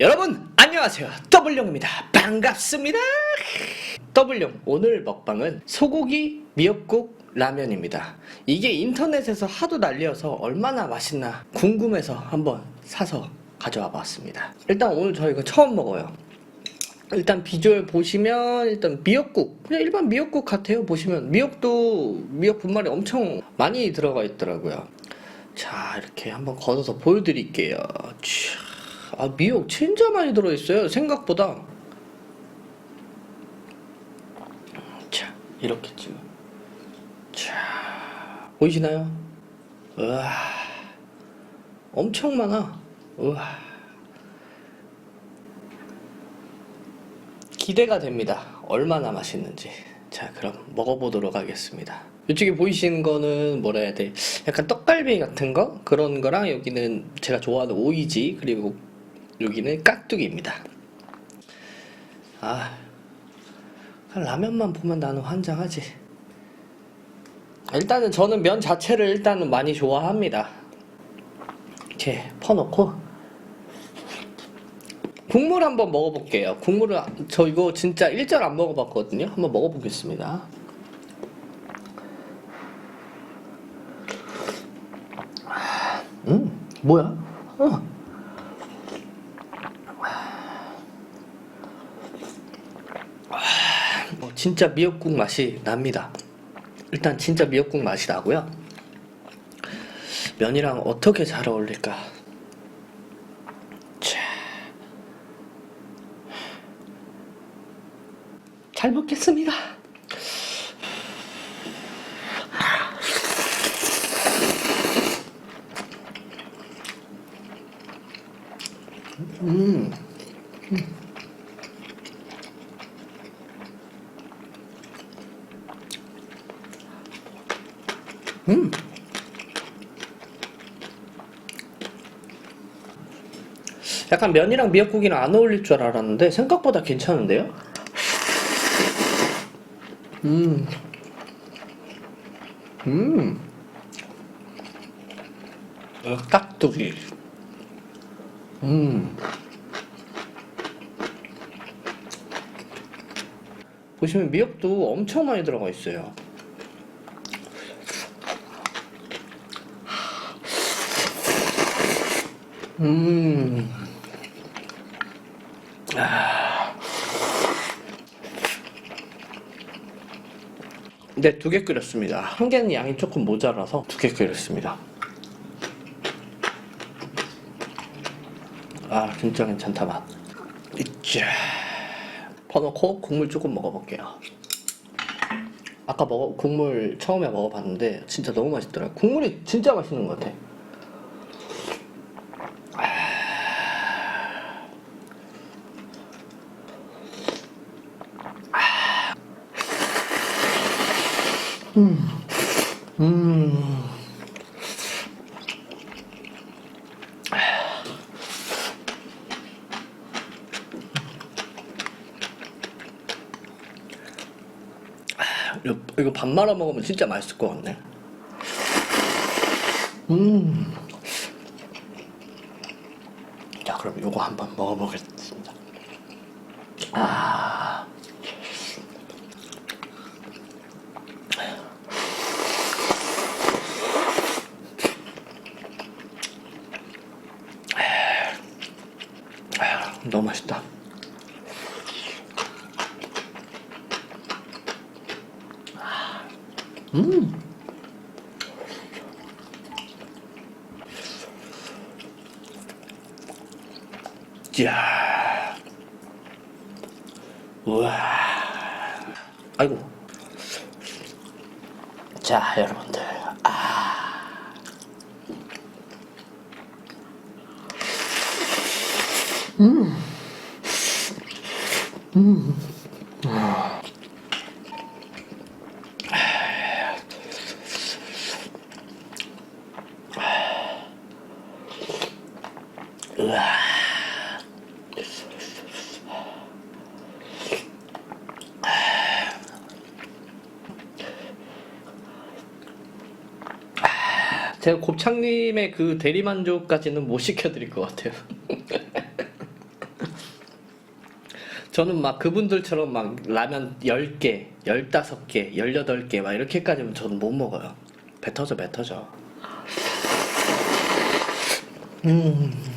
여러분 안녕하세요. 더블용입니다. 반갑습니다. 더블용 오늘 먹방은 소고기 미역국 라면입니다. 이게 인터넷에서 하도 날려서 얼마나 맛있나 궁금해서 한번 사서 가져와 봤습니다. 일단 오늘 저희가 처음 먹어요. 일단 비주얼 보시면 일단 미역국. 그냥 일반 미역국 같아요 보시면. 미역도 미역 분말이 엄청 많이 들어가 있더라고요. 자 이렇게 한번 걷어서 보여드릴게요. 촤. 아 미역 진짜 많이 들어있어요 생각보다. 자 이렇게 지금 자 보이시나요? 우와 엄청 많아. 우와 기대가 됩니다. 얼마나 맛있는지. 자 그럼 먹어보도록 하겠습니다. 이쪽에 보이시는 거는 뭐라 해야 돼? 약간 떡갈비 같은 거? 그런 거랑 여기는 제가 좋아하는 오이지 그리고 여기는 깍두기입니다. 아 라면만 보면 나는 환장하지. 일단은 저는 면 자체를 일단은 많이 좋아합니다. 이렇게 퍼놓고. 국물 한번 먹어볼게요. 국물을 저 이거 진짜 일절 안 먹어봤거든요. 한번 먹어보겠습니다. 음 뭐야? 어. 어, 진짜 미역국 맛이 납니다. 일단 진짜 미역국 맛이 나고요. 면이랑 어떻게 잘 어울릴까? 자. 잘 먹겠습니다. 음. 음. 약간 면이랑 미역국이랑 안 어울릴 줄 알았는데 생각보다 괜찮은데요? 음. 음. 어, 깍두기. 음. 보시면 미역도 엄청 많이 들어가 있어요. 음. 아. 네, 두 개 끓였습니다. 한 개는 양이 조금 모자라서 두 개 끓였습니다. 아, 진짜 괜찮다, 맛. 이짜. 퍼놓고 국물 조금 먹어볼게요. 아까 먹어, 국물 처음에 먹어봤는데 진짜 너무 맛있더라고요. 국물이 진짜 맛있는 것 같아. 음. 이거, 이거 밥 말아 먹으면 진짜 맛있을 것 같네. 음. 자, 그럼 이거 한번 먹어보겠습니다. 아. 너무 맛있다. 음. 야. 우와. 아이고. 자, 여러분들. 아. 제가 곱창님의 그 대리만족까지는 못 시켜드릴 것 같아요. 저는 막 그분들처럼 막 라면 10개, 15개, 18개 막 이렇게까지는 저는 못 먹어요. 뱉어져, 뱉어져. 음.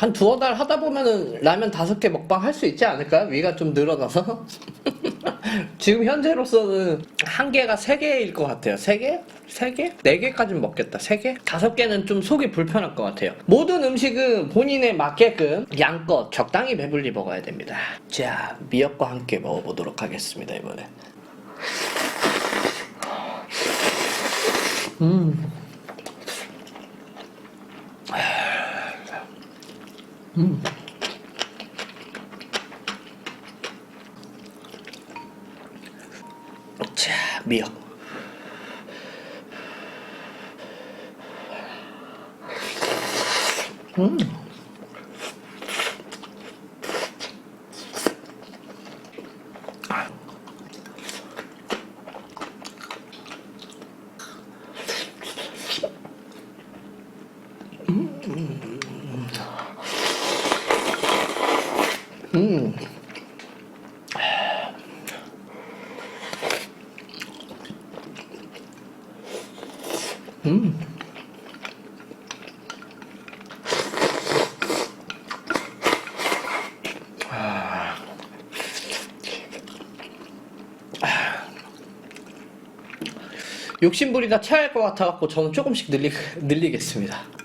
한 두어 달 하다 보면은 라면 다섯 개 먹방 할 수 있지 않을까요? 위가 좀 늘어나서. 지금 현재로서는 한 개가 세 개일 것 같아요. 세 개? 세 개? 네 개까지는 먹겠다. 세 개? 다섯 개는 좀 속이 불편할 것 같아요. 모든 음식은 본인에 맞게끔 양껏 적당히 배불리 먹어야 됩니다. 자, 미역과 함께 먹어보도록 하겠습니다, 이번에. 음. 자, 미역. 음. 음. 음. 욕심부리다 체할 것 같아갖고 저는 조금씩 늘리, 늘리겠습니다.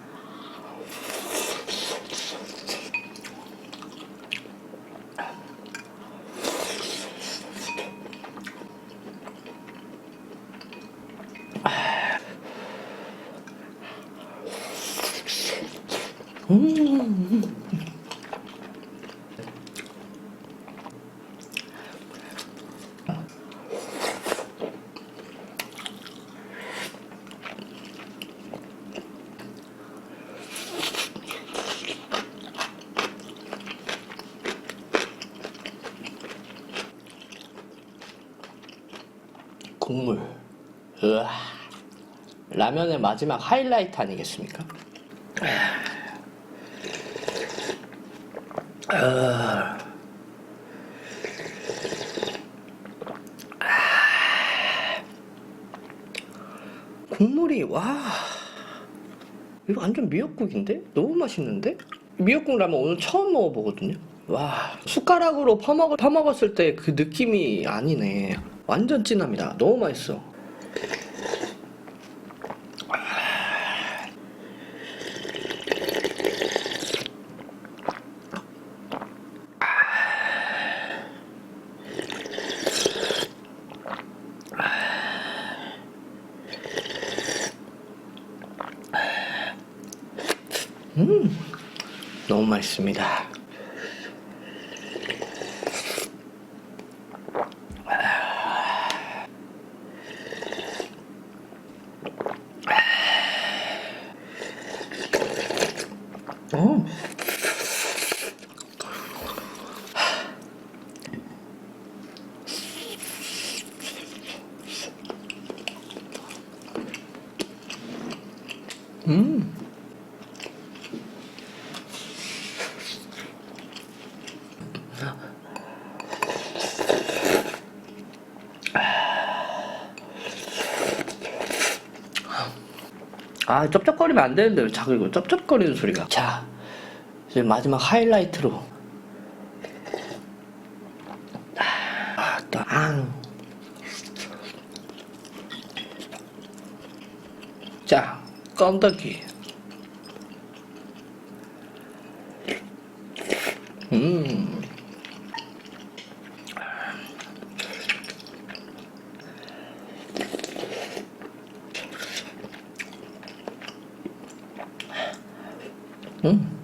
국물. 으아. 라면의 마지막 하이라이트 아니겠습니까? 아. 국물이 와. 이거 완전 미역국인데? 너무 맛있는데? 미역국 라면 오늘 처음 먹어보거든요. 와. 숟가락으로 퍼먹, 퍼먹었을 때 그 느낌이 아니네. 완전 진합니다. 너무 맛있어 너무 맛있습니다 어. 음. 아 쩝쩝거리면 안 되는데 왜 자꾸 이거 쩝쩝거리는 소리가. 자 이제 마지막 하이라이트로. 아또앙. 자 껌덕이 음 음.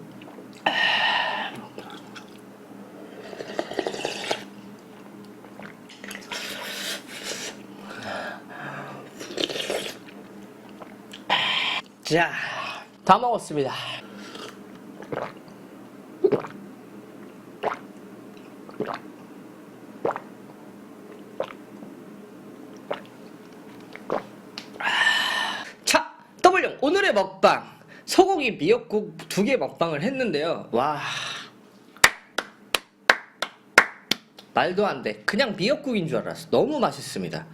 자, 다 먹었습니다. 자, W 오늘의 먹방 소고기 미역국 두 개 먹방을 했는데요. 와. 말도 안 돼. 그냥 미역국인 줄 알았어. 너무 맛있습니다.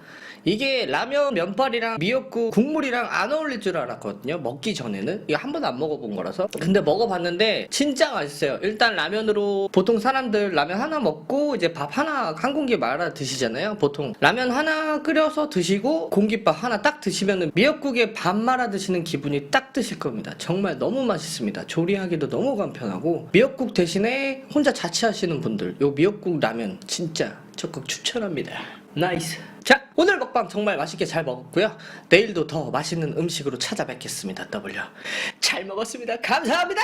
이게 라면 면발이랑 미역국 국물이랑 안 어울릴 줄 알았거든요. 먹기 전에는. 이거 한 번도 안 먹어본 거라서. 근데 먹어봤는데 진짜 맛있어요. 일단 라면으로 보통 사람들 라면 하나 먹고 이제 밥 하나 한 공기 말아 드시잖아요. 보통 라면 하나 끓여서 드시고 공깃밥 하나 딱 드시면은 미역국에 밥 말아 드시는 기분이 딱 드실 겁니다. 정말 너무 맛있습니다. 조리하기도 너무 간편하고 미역국 대신에 혼자 자취하시는 분들 요 미역국 라면 진짜 적극 추천합니다. 나이스. 자, 오늘 먹방 정말 맛있게 잘 먹었고요. 내일도 더 맛있는 음식으로 찾아뵙겠습니다. W. 잘 먹었습니다. 감사합니다.